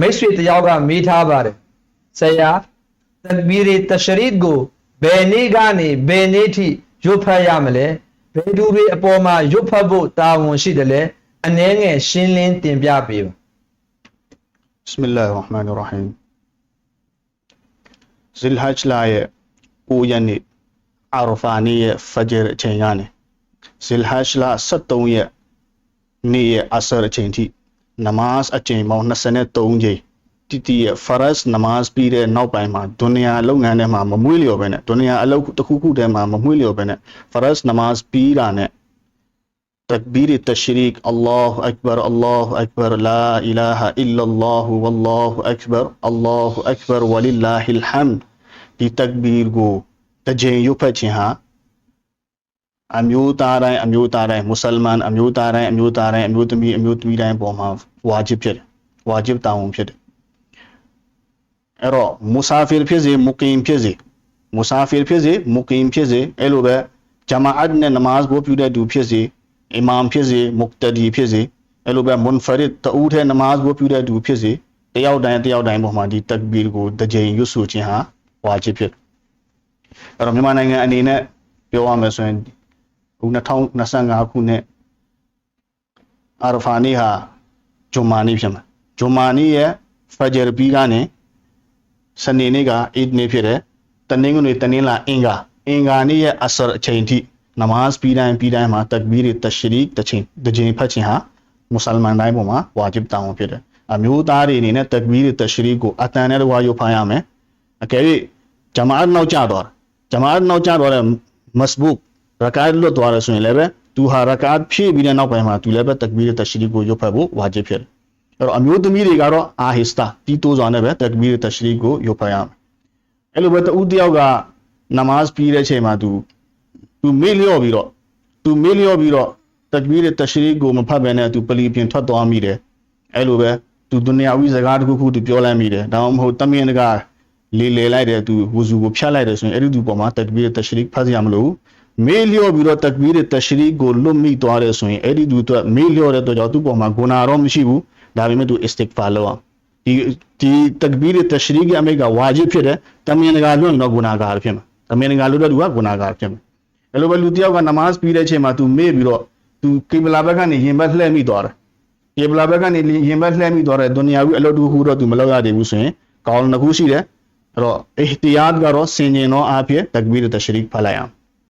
မိတ်ဆွေတယောက်ကမေးထားပါတယ်ဆရာတကဘီရီတရှရီကိုဘယ်နေ့ကနေဘယ်နေ့ထိရွတ်ဖတ်ရမလဲဘယ်သူတွေအပေါ်မှာရွတ်ဖတ်ဖို့တာဝန်ရှိတယ်လဲအနည်းငယ်ရှင်းလင်းတင်ပြပေးပါ بسم الله الرحمن الرحيم ဇိလ်ဟဂျ်လာရဲ့9ရက်နေ့အာရဖာနေ့ရဲ့ဖဂျ်အချိန်ကနေဇိလ်ဟဂျ်လာ73ရက်နေ့ရဲ့အဆရအချိန်ထိ နမတ်အချိန်ပေါင်း23ချိန်တိတိရဲ့ဖရတ်နမတ်ပြီးတဲ့နောက်ပိုင်းမှာဒုနီယာလုပ်ငန်းထဲမှာမမွေးလျော်ပဲနဲ့ဒုနီယာအလုပ်တစ်ခုခုထဲမှာမမွေးလျော်ပဲနဲ့ဖရတ်နမတ်ပြီးတာနဲ့ تكبير التشريك الله أكبر الله أكبر لا إله إلا الله والله أكبر الله أكبر ولله الحمد ဒီတကဘီရ်ကိုတစ်ကြိမ်ရွတ်ဖတ်ခြင်းဟာ အမျိုးသားတိုင်းအမျိုးသားတိုင်းမွတ်စလမန်အမျိုးသားတိုင်းအမျိုးသားတိုင်းအမျိုးသမီးအမျိုးသမီးတိုင်းပေါ်မှာဝါဂျစ်ဖြစ်တယ်ဝါဂျစ်တာဝန်ဖြစ်တယ်အဲ့တော့မူဆာဖီဖြစ်စေမူကင်ဖြစ်စေမူဆာဖီဖြစ်စေမူကင်ဖြစ်စေအဲ့လိုပဲဂျမာအတ်နဲ့နမတ်ကိုပြုတဲ့သူဖြစ်စေအီမမ်ဖြစ်စေမုကတဒီဖြစ်စေအဲ့လိုပဲမွန်ဖရစ်တူတဲ့နမတ်ကိုပြုတဲ့သူဖြစ်စေတယောက်တိုင်းတယောက်တိုင်းပေါ်မှာဒီတကဘီရ်ကိုတစ်ကြိမ်ရွတ်ဆိုခြင်းဟာဝါဂျစ်ဖြစ်တယ်အဲ့တော့မြန်မာနိုင်ငံအနေနဲ့ပြောရမယ်ဆိုရင်အ ခု2025ခုနှစ်အာရဖာနေ့ဟာဂျွန်မာနေ့ဖြစ်မှာဂျွန်မာနေ့ရဲ့ဖဂျ်ပြီးကနေစနေနေ့ကအီဒ်နေ့ဖြစ်တယ်တနင်္ဂနွေတနင်္လာအင်္ဂါအင်္ဂါနေ့ရဲ့အဆရအချိန်ထိနမတ်ပြီးတိုင်းပြီးတိုင်းမှာတကဘီရ်တရှရီတစ်ချိန်တစ်ချိန်ဖတ်ခြင်းဟာမွတ်စလမန်တိုင်းပေါ်မှာဝါဂျစ်တောင်းဖြစ်တယ်အမျိုးသားတွေအနေနဲ့တကဘီရ်တရှရီကိုအတန်နဲ့တကွာရုပ်ဖမ်းရမယ်အကယ်၍ဂျမာအတ်နောက်ကျသွားတယ်ဂျမာအတ်နောက်ကျသွားတဲ့မစဘုတ် ရကာတ်လွတ်သွားတယ်ဆိုရင်လည်းပဲသူဟာရကာတ်ဖြည့်ပြီးတဲ့နောက်ပိုင်းမှာသူလည်းပဲတကဘီရ်တရှရီကိုရုပ်ဖတ်ဖို့ဝါဂျစ်ဖြစ်တယ်အဲ့တော့အမျိုးသမီးတွေကတော့အာဟစ္စတာတီတိုးစွာနဲ့ပဲတကဘီရ်တရှရီကိုရုပ်ဖတ်ရမယ်အဲ့လိုပဲတဦးတယောက်ကနမတ်ပြီးတဲ့ချိန်မှာသူသူမေ့လျော့ပြီးတော့သူမေ့လျော့ပြီးတော့တကဘီရ်တရှရီကိုမဖတ်ဘဲနဲ့သူပလီပြင်ထွက်သွားမိတယ်အဲ့လိုပဲသူဒုနီယာဝီစကားတစ်ခုခုသူပြောလိုက်မိတယ်ဒါမှမဟုတ်တမင်တကာလေလေလိုက်တယ်သူဝူဇူကိုဖြတ်လိုက်တယ်ဆိုရင်အဲ့ဒီသူပေါ်မှာတကဘီရ်တရှရီဖတ်ရမလို့ မေ့လျော့ပြီးတော့တကဘီရ်တရှရီကိုလွတ်မိသွားတယ်ဆိုရင်အဲ့ဒီသူအတွက်မေ့လျော့တဲ့အတွက်ကြောင့်သူ့ပေါ်မှာဂုဏတော့မရှိဘူးဒါပေမဲ့သူအစ္စတစ်ဖာလုပ်အောင်ဒီဒီတကဘီရ်တရှရီကအမိတ်ကဝါဂျစ်ဖြစ်တယ်တမင်တကာလွတ်ရင်တော့ဂုဏကာဖြစ်မှာတမင်တကာလွတ်တဲ့သူကဂုဏကာဖြစ်မှာအဲ့လိုပဲလူတစ်ယောက်ကနမတ်ပြီးတဲ့အချိန်မှာသူမေ့ပြီးတော့သူကိဘလာဘက်ကနေရင်ဘက်လှည့်မိသွားတယ်ကိဘလာဘက်ကနေရင်ဘက်လှည့်မိသွားတဲ့ဒုနီယာဝီအလုပ်တူဟူတော့သူမလုပ်ရသေးဘူးဆိုရင်ကောင်းနှစ်ခုရှိတယ်အဲ့တော့အဟ်တီယာတ်ကတော့စင်ကျင်သောအားဖြင့်တကဘီရ်တရှရီဖတ်လိုက်အောင်